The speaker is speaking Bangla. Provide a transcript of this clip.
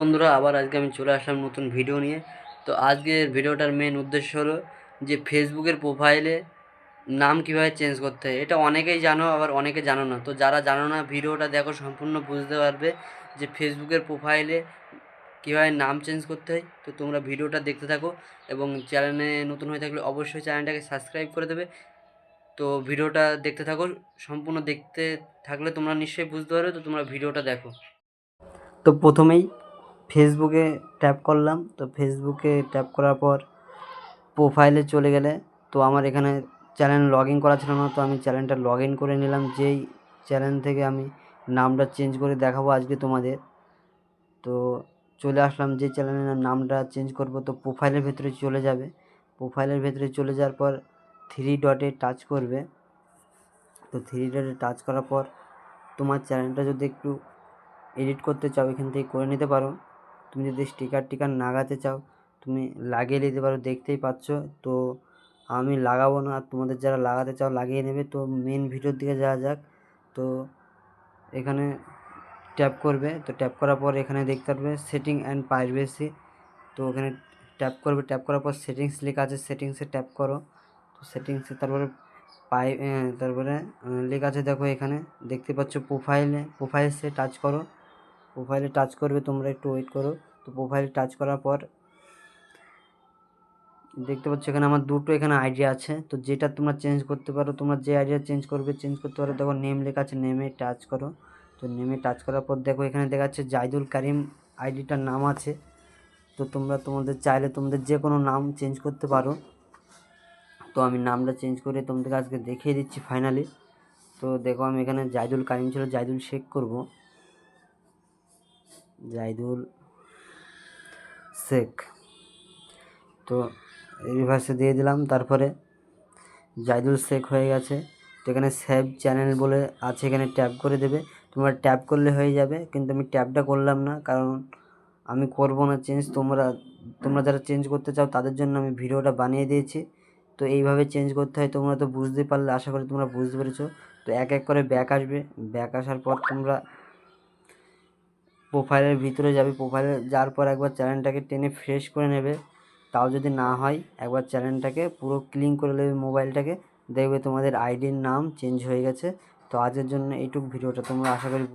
বন্ধুরা, আবার আজকে আমি চলে আসলাম নতুন ভিডিও নিয়ে। তো আজকের ভিডিওটার মেন উদ্দেশ্য হলো যে ফেসবুকের প্রোফাইলে নাম কীভাবে চেঞ্জ করতে হয়। এটা অনেকেই জানো, আবার অনেকে জানো না। তো যারা জানো না ভিডিওটা দেখো, সম্পূর্ণ বুঝতে পারবে যে ফেসবুকের প্রোফাইলে কীভাবে নাম চেঞ্জ করতে হয়। তো তোমরা ভিডিওটা দেখতে থাকো এবং চ্যানেলে নতুন হয়ে থাকলে অবশ্যই চ্যানেলটাকে সাবস্ক্রাইব করে দেবে। তো ভিডিওটা দেখতে থাকো, সম্পূর্ণ দেখতে থাকলে তোমরা নিশ্চয়ই বুঝতে পারবে। তো তোমরা ভিডিওটা দেখো। তো প্রথমেই ফেসবুকে ট্যাপ করলাম। তো ফেসবুকে ট্যাপ করার পর প্রোফাইলে চলে গেলে, তো আমার এখানে চ্যানেল লগ ইন করা ছিল না, তো আমি চ্যানেলটা লগ ইন করে নিলাম। যেই চ্যানেল থেকে আমি নামটা চেঞ্জ করে দেখাবো আজকে তোমাদের। তো চলে আসলাম, যে চ্যানেলের নামটা চেঞ্জ করব, তো প্রোফাইলের ভেতরে চলে যাবে। প্রোফাইলের ভেতরে চলে যাওয়ার পর থ্রি ডটে টাচ করবে। তো থ্রি ডটে টাচ করার পর তোমার চ্যানেলটা যদি একটু এডিট করতে চাও, এখান থেকে করে নিতে পারো। তুমি যদি স্টিকার টিকার লাগাতে চাও, তুমি লাগিয়ে নিতে পারো, দেখতেই পাচ্ছ। তো আমি লাগাবো না, আর তোমাদের যারা লাগাতে চাও, লাগিয়ে নেবে। তো মেন ভিডিওর দিকে যাওয়া যাক। তো এখানে ট্যাপ করবে। তো ট্যাপ করার পর এখানে দেখতে পারবে সেটিং অ্যান্ড প্রাইভেসি তো ওখানে ট্যাপ করবে। ট্যাপ করার পর সেটিংস লেখা আছে। সেটিংসে ট্যাপ করো। তো সেটিংসে তারপরে পাই তারপরে লেখা আছে দেখো এখানে। দেখতে পাচ্ছ প্রোফাইলে প্রোফাইলসে টাচ করো। প্রোফাইলে টাচ করবে, তোমরা একটু ওয়েট করো। তো প্রোফাইলে টাচ করার পর, দেখতে পাচ্ছ এখানে আমার দুটো এখানে আইডিয়া আছে। তো যেটা তোমরা চেঞ্জ করতে পারো, তোমরা যে আইডিয়া চেঞ্জ করবে চেঞ্জ করতে পারো, দেখো নেম লেখা আছে নেমে টাচ করো। তো নেমে টাচ করার পর দেখো এখানে দেখা যাচ্ছে জাইদুল কারিম আইডিটার নাম আছে। তো তোমরা তোমাদের চাইলে তোমাদের যে কোনো নাম চেঞ্জ করতে পারো। তো আমি নামটা চেঞ্জ করে তোমাদেরকে আজকে দেখিয়ে দিচ্ছি ফাইনালি তো দেখো আমি এখানে জাইদুল কারিম ছিল জাইদুল শেখ করব। জাইদুল শেখ। তো রিভার্সে দিয়ে দিলাম, তারপরে জাইদুল শেখ হয়ে গেছে। তো এখানে সেভ চ্যানেল বলে আছে, এখানে ট্যাপ করে দেবে। তোমরা ট্যাপ করলে হয়ে যাবে, কিন্তু আমি ট্যাপটা করলাম না, কারণ আমি করব না চেঞ্জ তোমরা তোমরা যারা চেঞ্জ করতে চাও, তাদের জন্য আমি ভিডিওটা বানিয়ে দিয়েছি। তো এইভাবে চেঞ্জ করতে হয়, তোমরা তো বুঝতে পারলে, আশা করি তোমরা বুঝতে পেরেছ। তো এক এক করে ব্যাক আসবে। ব্যাক আসার পর তোমরা প্রোফাইলের ভিতরে যাবে প্রোফাইলে যাওয়ার পর একবার চ্যানেলটাকে টেনে ফ্রেশ করে নেবে। তাও যদি না হয়, একবার চ্যানেলটাকে পুরো ক্লিন করে নেবে মোবাইলটাকে দেখবে তোমাদের আইডির নাম চেঞ্জ হয়ে গেছে। তো আজের জন্য এইটুক ভিডিওটা। তোমরা আশা করি